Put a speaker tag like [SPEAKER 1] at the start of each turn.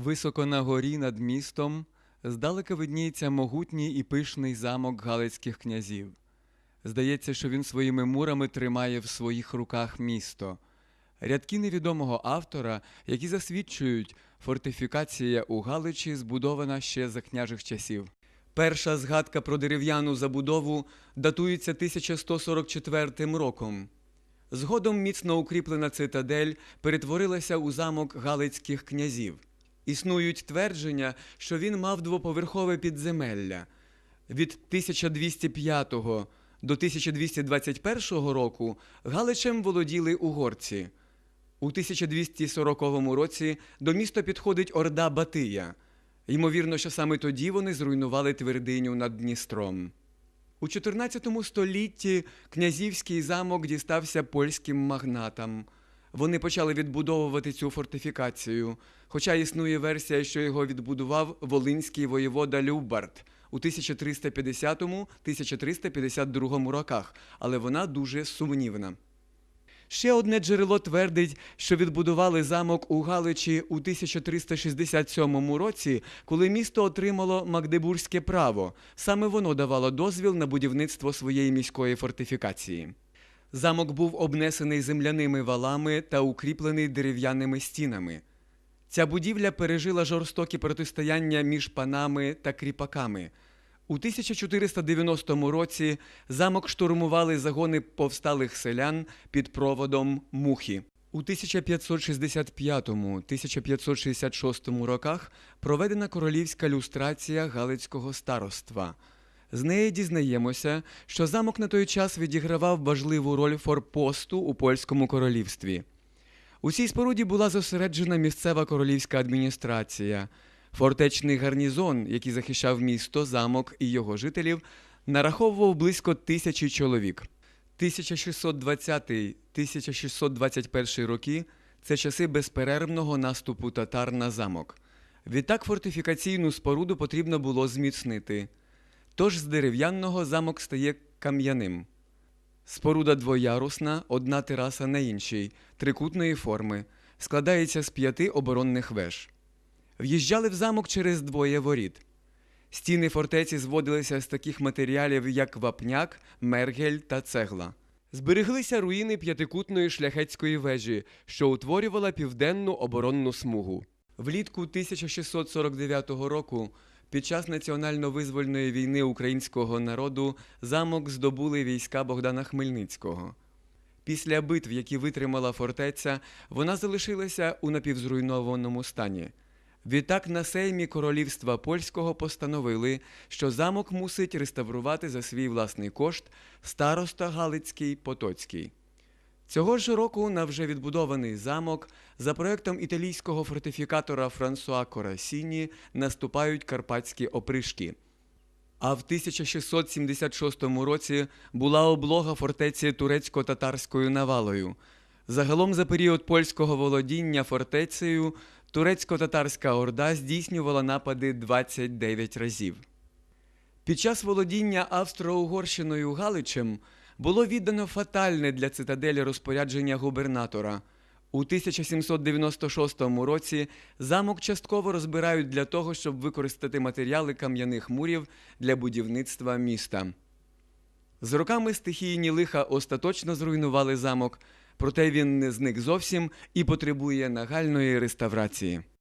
[SPEAKER 1] Високо на горі над містом здалека видніється могутній і пишний замок галицьких князів. Здається, що він своїми мурами тримає в своїх руках місто. Рядки невідомого автора, які засвідчують, фортифікація у Галичі збудована ще за княжих часів. Перша згадка про дерев'яну забудову датується 1144 роком. Згодом міцно укріплена цитадель перетворилася у замок галицьких князів. Існують твердження, що він мав двоповерхове підземелля. Від 1205 до 1221 року Галичем володіли угорці. У 1240 році до міста підходить Орда Батия. Ймовірно, що саме тоді вони зруйнували твердиню над Дністром. У 14 столітті князівський замок дістався польським магнатам. Вони почали відбудовувати цю фортифікацію, хоча існує версія, що його відбудував волинський воєвода Любард у 1350-1352 роках, але вона дуже сумнівна. Ще одне джерело твердить, що відбудували замок у Галичі у 1367 році, коли місто отримало Магдебурзьке право. Саме воно давало дозвіл на будівництво своєї міської фортифікації. Замок був обнесений земляними валами та укріплений дерев'яними стінами. Ця будівля пережила жорстокі протистояння між панами та кріпаками. У 1490 році замок штурмували загони повсталих селян під проводом Мухі. У 1565-1566 роках проведена королівська люстрація Галицького староства. З неї дізнаємося, що замок на той час відігравав важливу роль форпосту у польському королівстві. У цій споруді була зосереджена місцева королівська адміністрація. Фортечний гарнізон, який захищав місто, замок і його жителів, нараховував близько тисячі чоловік. 1620-1621 роки це часи безперервного наступу татар на замок. Відтак фортифікаційну споруду потрібно було зміцнити. Тож з дерев'яного замок стає кам'яним. Споруда двоярусна, одна тераса на іншій, трикутної форми, складається з п'яти оборонних веж. В'їжджали в замок через двоє воріт. Стіни фортеці зводилися з таких матеріалів, як вапняк, мергель та цегла. Збереглися руїни п'ятикутної шляхетської вежі, що утворювала південну оборонну смугу. Влітку 1649 року, під час національно-визвольної війни українського народу, замок здобули війська Богдана Хмельницького. Після битв, які витримала фортеця, вона залишилася у напівзруйнованому стані. Відтак на сеймі королівства польського постановили, що замок мусить реставрувати за свій власний кошт староста Галицький Потоцький. Цього ж року на вже відбудований замок за проектом італійського фортифікатора Франсуа Корасіні наступають карпатські опришки. А в 1676 році була облога фортеці турецько-татарською навалою. Загалом за період польського володіння фортецею турецько-татарська орда здійснювала напади 29 разів. Під час володіння Австро-Угорщиною Галичем було віддано фатальне для цитаделі розпорядження губернатора. У 1796 році замок частково розбирають для того, щоб використати матеріали кам'яних мурів для будівництва міста. З роками стихійні лиха остаточно зруйнували замок, проте він не зник зовсім і потребує нагальної реставрації.